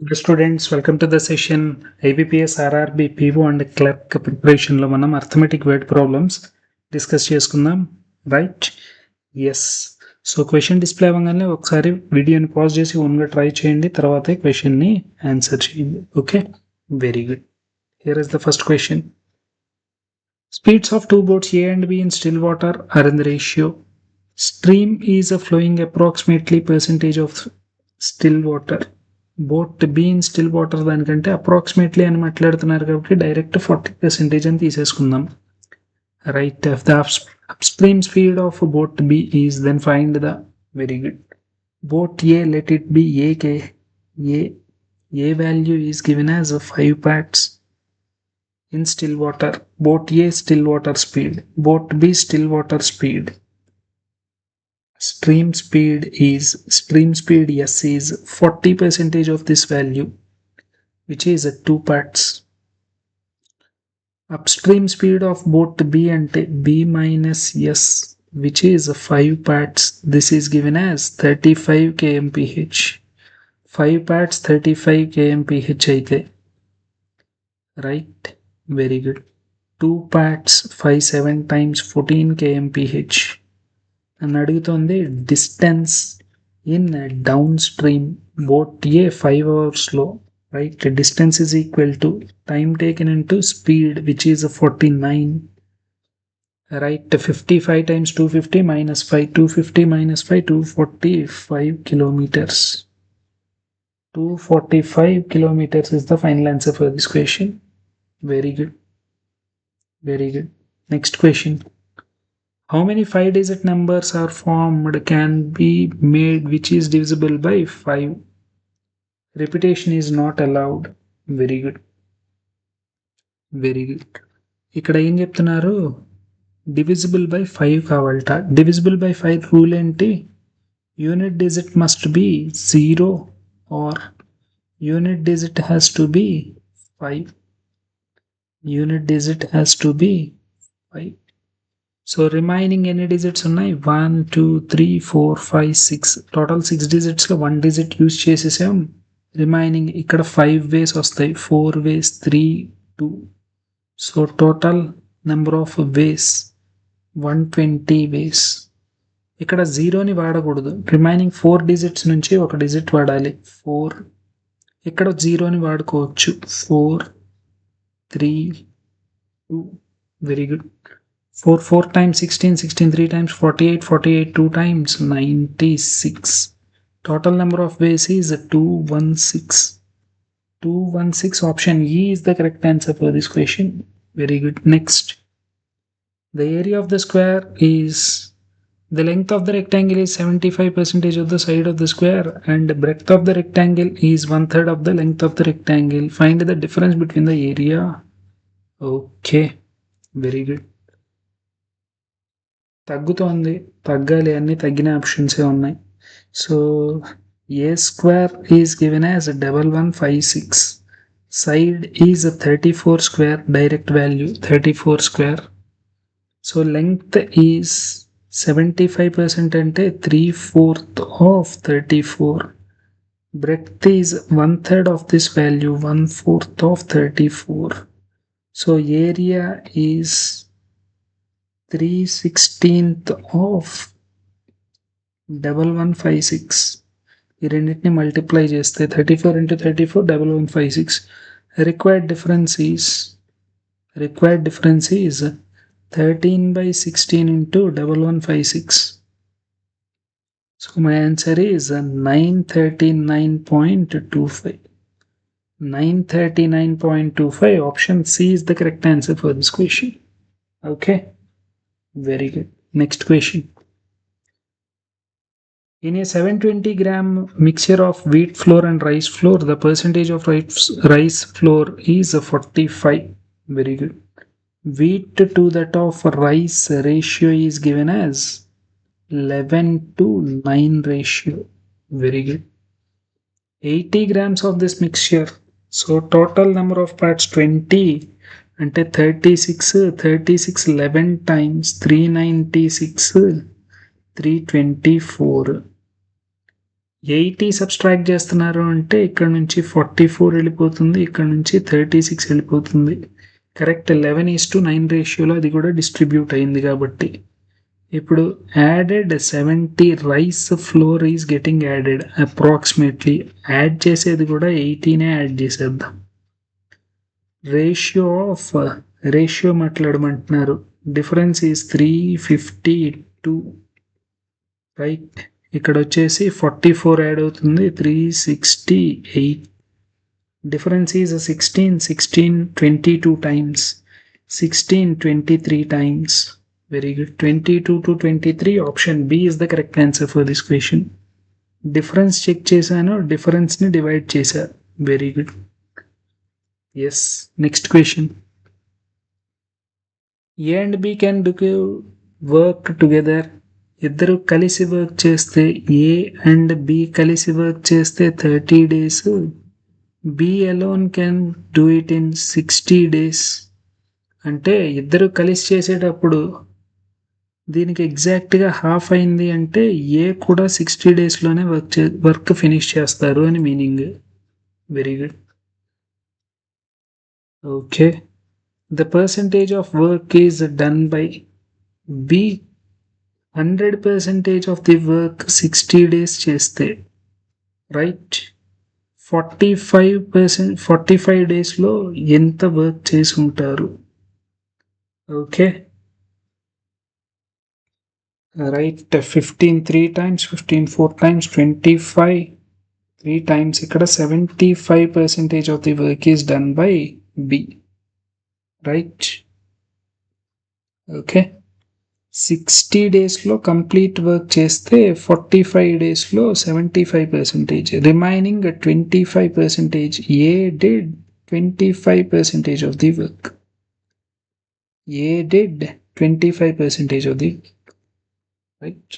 Students students, welcome to the session. IBPS RRB PO and clerk ప్రిపరేషన్లో మనం arithmetic word problems discuss చేసుకుందాం. Right yes so question display అవ్వగానే ఒకసారి వీడియోని pause చేసి ఓన్గా ట్రై చేయండి. తర్వాత క్వశ్చన్ని ఆన్సర్ చేయండి. Okay very good here is the first question speeds of two boats A and B in still water are in the ratio stream is a flowing approximately percentage of still water boat been still water దానికంటే approximately అని మాట్లాడుతున్నారు కాబట్టి direct forty percentage అని తీసేసుకుందాం. Right of the upstream speed of boat B is then find the very good boat A let it be A K A A value is given as five parts in still water boat A still water speed boat B still water speed stream speed is stream speed s is 40 percentage of this value which is at two parts upstream speed of both b and b minus s which is 5 parts this is given as 35 kmph 5 parts 35 kmph అయితే right very good 2 parts 5 7 times 14 kmph అని అడుగుతోంది distance in downstream boat a five అవర్స్లో right distance is equal to time taken into speed which is forty nine right fifty five times two fifty minus five two fifty minus five two forty five kilometres two forty five kilometres is the final answer for this question very good very good next question how many five digit numbers are formed can be made which is divisible by 5 repetition is not allowed very good very good ఇక్కడ ఏం చెప్తున్నారు divisible by five కావాలట divisible by five rule ఏంటి unit digit must be zero or unit digit has to be five unit digit has to be five so remaining ఎన్ని digits ఉన్నాయి? One two three four five six total six డిజిట్స్లో one digit use చేసేసాం. Remaining ఇక్కడ five ways వస్తాయి. Four ways three two so total number of ways one twenty ways ఇక్కడ జీరోని వాడకూడదు. Remaining four digits నుంచి ఒక డిజిట్ వాడాలి. ఫోర్ ఇక్కడ జీరోని వాడుకోవచ్చు. Four three two very good 4 4 times 16 16 3 times 48 48 2 times 96 total number of ways is 216 216 option e is the correct answer for this question. Very good. Next. The area of the square is the length of the rectangle is 75 percentage of the side of the square and the breadth of the rectangle is one third of the length of the rectangle. Find the difference between the area. Okay. Very good తగ్గుతోంది తగ్గాలి అన్ని తగ్గిన ఆప్షన్సే ఉన్నాయి. So a square is given as double one five six side is thirty four square direct value thirty four square so length is seventy five percent అంటే three fourth of thirty four breadth is one third of this value one fourth of thirty four so area is three sixteenth of double one five six ఈ రెండింటిని multiply చేస్తే thirty four into thirty four double one five six required difference is required difference is thirteen by sixteen into double one five six so my answer is nine thirty nine point two five nine thirty nine point two five option C is the correct answer for this question okay Very good. Next question. In a 720 gram mixture of wheat flour and rice flour, the percentage of rice, flour is 45. Very good. Wheat to that of rice ratio is given as 11 to 9 ratio. Very good. 80 grams of this mixture. So total number of parts 20 అంటే thirty six thirty six eleven times three ninety six three twenty four eighty subtract చేస్తున్నారు అంటే ఇక్కడ నుంచి forty four వెళ్ళిపోతుంది ఇక్కడ నుంచి thirty six వెళ్ళిపోతుంది correct eleven is to nine రేషియోలో అది కూడా డిస్ట్రిబ్యూట్ అయింది కాబట్టి. ఇప్పుడు added seventy rice flour is getting added approximately add చేసేది కూడా ఎయిటీనే యాడ్ చేసేద్దాం. Ratio of ratio మాట్లాడమంటున్నారు. Difference is three fifty two. Right. ఇక్కడ వచ్చేసి ఫార్టీ ఫోర్ యాడ్ అవుతుంది three sixty eight. Difference is sixteen sixteen twenty two times. Sixteen twenty three times. Very good twenty two to twenty three option B is the correct answer for this question difference check చేశాను డిఫరెన్స్ని divide చేశారు very good yes next question A and B can do work together ఇద్దరు కలిసి work చేస్తే A and B కలిసి work చేస్తే thirty days B alone can do it in sixty days అంటే ఇద్దరు కలిసి చేసేటప్పుడు దీనికి ఎగ్జాక్ట్గా హాఫ్ అయింది అంటే ఏ కూడా సిక్స్టీ డేస్లోనే వర్క్ చే వర్క్ ఫినిష్ చేస్తారు అని meaning very good okay the percentage of work is done by B hundred percentage of the work sixty days చేస్తే right forty five percent forty five డేస్లో ఎంత వర్క్ చేసి ఉంటారు? Okay right fifteen three times fifteen four times twenty five three times ఇక్కడ seventy five percentage of the work is done by B right okay sixty డేస్లో complete work చేస్తే forty five డేస్లో seventy five percentage remaining twenty five percentage A did twenty five percentage of the work A did twenty five percentage of the right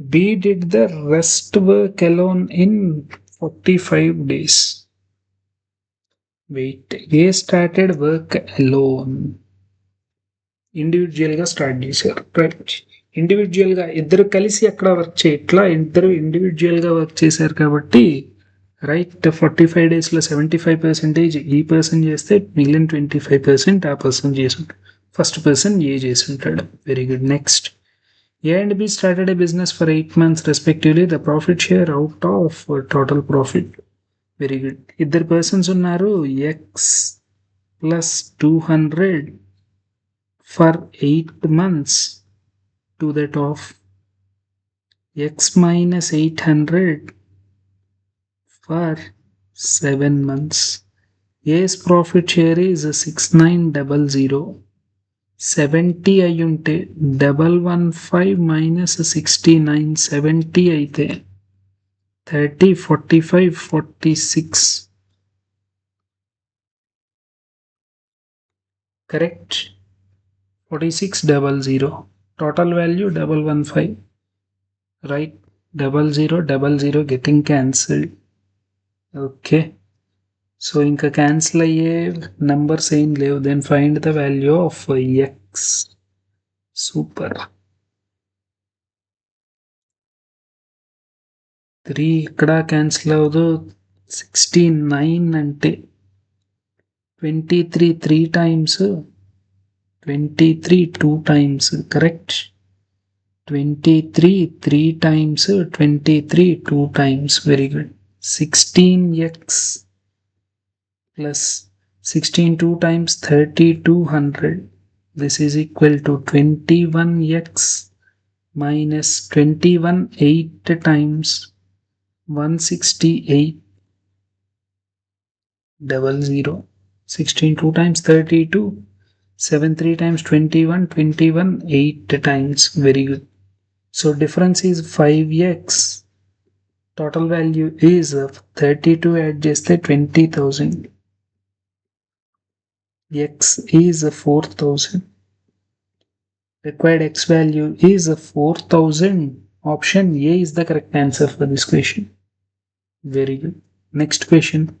B did the rest work alone in 45 days. wait A started work alone. ఇండివిజువల్గా start చేశారు. ఇండివిజువల్గా ఇద్దరు కలిసి ఎక్కడ work చేయట్లా ఇద్దరు ఇండివిజువల్గా work చేశారు కాబట్టి రైట్ ఫార్టీ ఫైవ్ డేస్లో సెవెంటీ ఫైవ్ పర్సెంటేజ్ ఈ పర్సన్ చేస్తే మిగిలిన ట్వంటీ ఫైవ్ పర్సెంట్ ఆ పర్సన్ చేసి ఫస్ట్ పర్సన్ ఏ చేసి ఉంటాడు very good next A and B started a business for eight months respectively the profit share out of total profit very good ఇద్దరు persons ఉన్నారు. X plus two hundred for eight months to that of X minus eight hundred for seven months as profit share is six nine double zero seventy అయి ఉంటే double one five minus sixty nine seventy అయితే 30, 45, 46. Correct. 46 double zero. Total value double one five. Right. Double zero double zero getting cancelled. Okay. So inka cancel aye numbers in live, then find the value of x. Super. 3 ikkada cancel avudu 69 ante 23 3 times 23 2 times correct? 23 3 times 23 2 times very good. 16x plus 16 2 times 3200 this is equal to 21x minus 21 8 times 168 double zero 16 2 times 32 7 3 times 21 21 8 times very good. So difference is 5x total value is of 32 adjusted 20000 x is 4000 required x value is 4000 Option A is the correct answer for this question. Very good. Next question.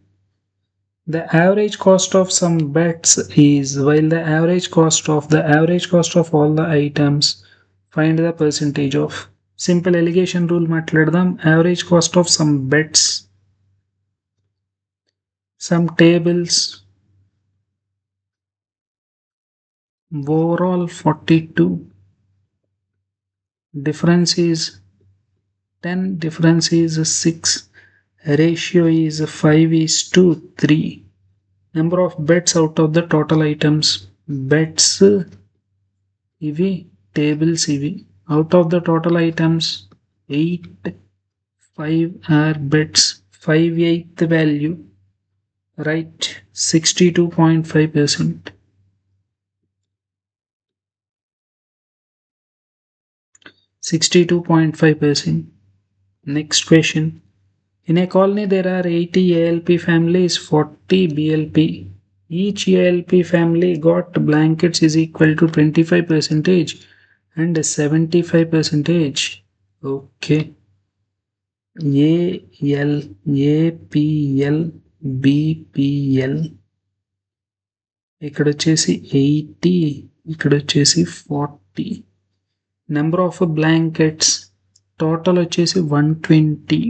The average cost of some bets is while the average cost of the average cost of all the items find the percentage of simple allegation rule matladam average cost of some bets some tables overall 42 difference is 10 difference is 6 ratio is 5 is to 3 number of beds out of the total items beds ఇవి tables ఇవి out of the total items eight five are beds five eighth value right sixty two point five percent Sixty-two point five percent. Next question. In a colony, there are 80 ALP families, 40 BLP. Each ALP family got blankets is equal to 25 percentage and 75 percentage. Okay. AL, APL, BPL. ఇక్కడ వచ్చేసి eighty ఇక్కడ వచ్చేసి forty number of blankets total వచ్చేసి one twenty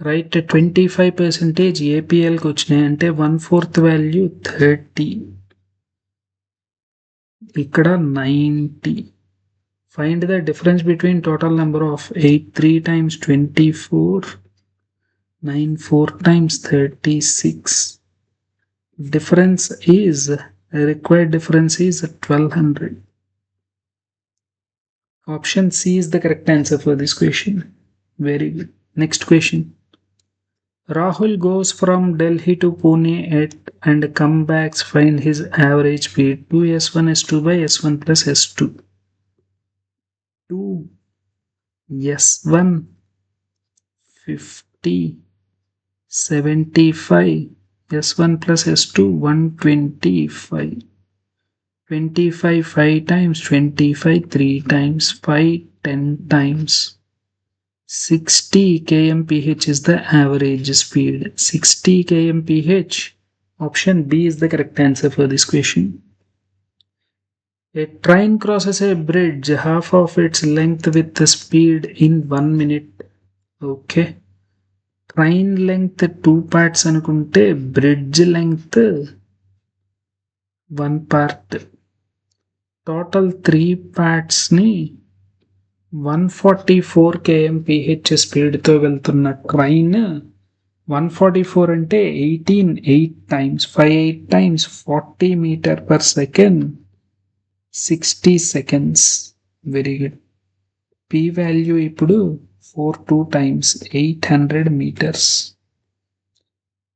right twenty five percentage ఏపీఎల్కి వచ్చినాయి. అంటే one fourth value thirty ఇక్కడ ninety find the difference between total number of eight three times twenty four nine four times thirty six difference is required difference is twelve hundred option c is the correct answer for this question. Very good. Next question. Rahul goes from delhi to pune at and come back find his average speed 2s1 s2 by s1 plus s2 2 s1 50 75 S1 plus S2 125 twenty five five times twenty five three times five ten times sixty KMPH is the average speed sixty KMPH option B is the correct answer for this question a train crosses a bridge half of its length with speed in one minute okay train length two parts అనుకుంటే bridge length one part total three ప్యాట్స్ని one forty four KMPH స్పీడ్తో వెళ్తున్న train one forty four అంటే eighteen eight times five eight times forty metre per second sixty seconds. Very good. P value ఇప్పుడు four two times eight hundred metres.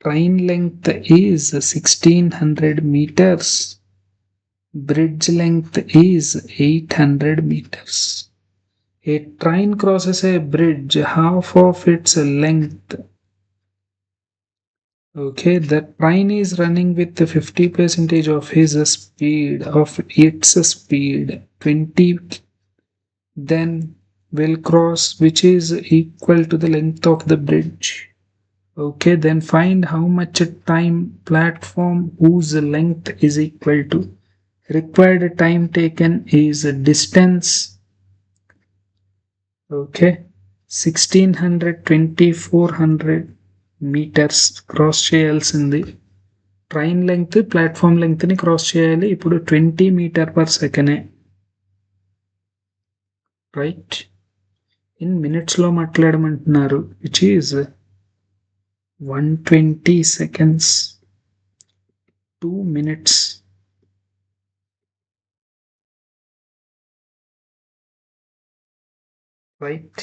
Train length is sixteen hundred metres. Bridge length is 800 meters. A train crosses a bridge half of its length. Okay, the train is running with 50 percentage of his speed, of its speed, 20. Then will cross which is equal to the length of the bridge okay then find how much time platform whose length is equal to required time taken is distance okay 1600 2400 metres cross చేయాల్సింది. Train length platform లెంగ్త్ని cross చేయాలి. ఇప్పుడు twenty metre per సెకండే right in మినిట్స్లో మాట్లాడమంటున్నారు which is one twenty seconds two minutes right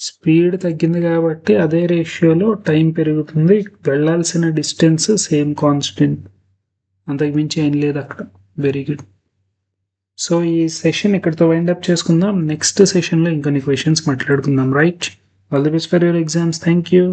speed తగ్గింది కాబట్టి అదే రేషియోలో టైం పెరుగుతుంది. వెళ్ళాల్సిన డిస్టెన్స్ సేమ్ కాన్స్టెంట్ అంతకుమించి ఏం లేదు అక్కడ. వెరీ గుడ్ సో ఈ సెషన్ ఇక్కడితో వైండప్ చేసుకుందాం. నెక్స్ట్ సెషన్లో ఇంకొన్ని క్వశ్చన్స్ మాట్లాడుకుందాం. Right all the best for your exams thank you